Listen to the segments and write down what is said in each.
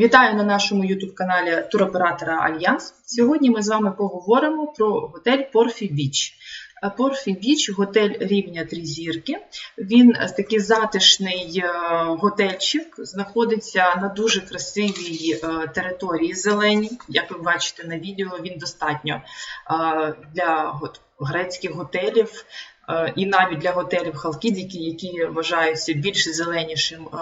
Вітаю на нашому youtube каналі туроператора Альянс. Сьогодні ми з вами поговоримо про готель Порфі Біч. Порфі Біч готель рівня три зірки. Він е, такий затишний е, готельчик, знаходиться на дуже красивій е, території зеленій. Як ви бачите на відео, він достатньо е, для грецьких готелів. е, І навіть для готелів Халкідіки, які вважаються більш зеленішим е,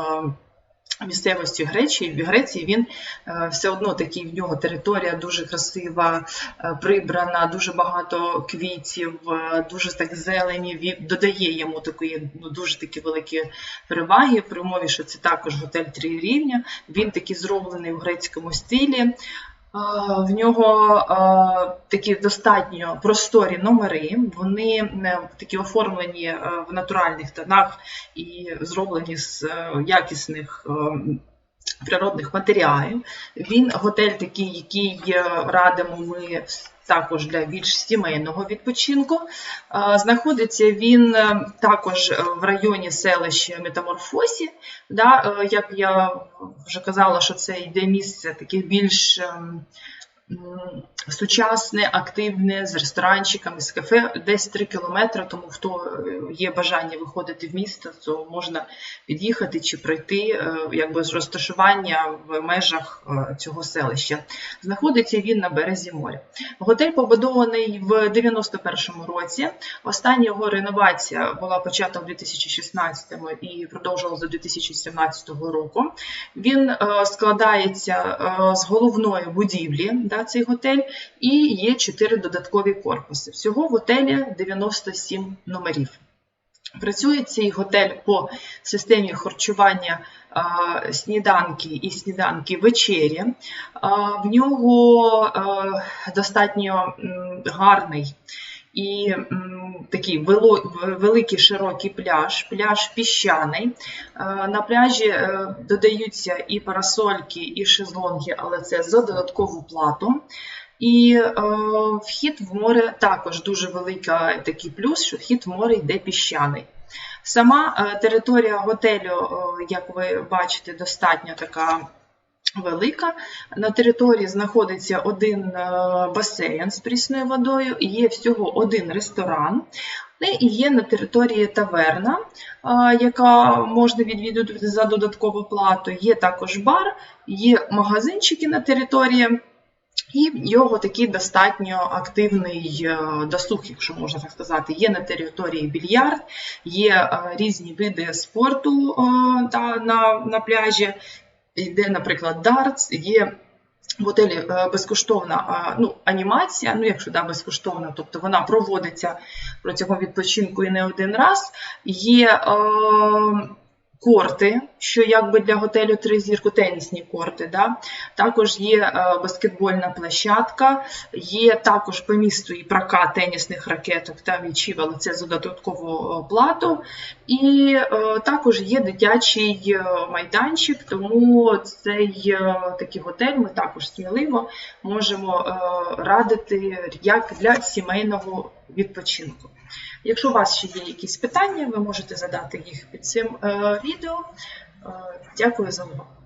місцевості Греції, в Греції він е, все одно такий в нього територія дуже красива, е, прибрана, дуже багато квітів, е, дуже так зелені. Він додає йому такої ну, дуже такі великі переваги при умові, що це також готель три рівня. Він такий зроблений в грецькому стилі. В нього такі достатньо просторі номери, вони е, такі оформлені е, в натуральних тонах і зроблені з е, якісних природних матеріалів. Він готель такий, який е, радимо ми також для більш сімейного відпочинку. Е, Знаходиться він е, також в районі селища Метаморфосі. Як я вже казала, що це йде місце таких більш ем, сучасне, активне, з ресторанчиками, з кафе, десь 3 кілометри, тому хто е, є бажання виходити в місто, то можна під'їхати чи пройти е, якби з розташування в межах е, цього селища. Знаходиться він на березі моря. Готель побудований в 91-му році. Остання його реновація була почата в 2016 і продовжувалася до 2017 року. Він складається з головної будівлі, да, цей готель, і є 4 додаткові корпуси. Всього в готелі 97 номерів. Працює цей готель по системі харчування а, сніданки і сніданки вечері. А, В нього а, достатньо гарний і такий великий широкий пляж, пляж піщаний. Е, На пляжі е, додаються і парасольки, і шезлонги, але це за додаткову плату. І е, вхід в море також дуже велика такий плюс, що вхід в море йде піщаний. Сама е, територія готелю, е, як ви бачите, достатньо така велика. На території знаходиться один е, басейн з прісною водою, є всього один ресторан. Ну, І є на території таверна, е, яка можна відвідувати за додаткову плату. Є також бар, є магазинчики на території. І його такий достатньо активний е, досуг, якщо можна так сказати. Є на території більярд, є різні види спорту на, на пляжі, йде, наприклад, дартс, є в готелі е, безкоштовна ну, анімація, ну якщо да, безкоштовна, тобто вона проводиться протягом відпочинку і не один раз. Є е, корти, що якби для готелю три зірку тенісні корти. Да? Також є е, баскетбольна площадка, є також по місту і прокат тенісних ракеток та але це за додаткову е, плату. І е, також є дитячий майданчик, тому цей такий готель ми також сміливо можемо радити як для сімейного відпочинку. Якщо у вас ще є якісь питання, ви можете задати їх під цим відео. Е, Дякую за увагу.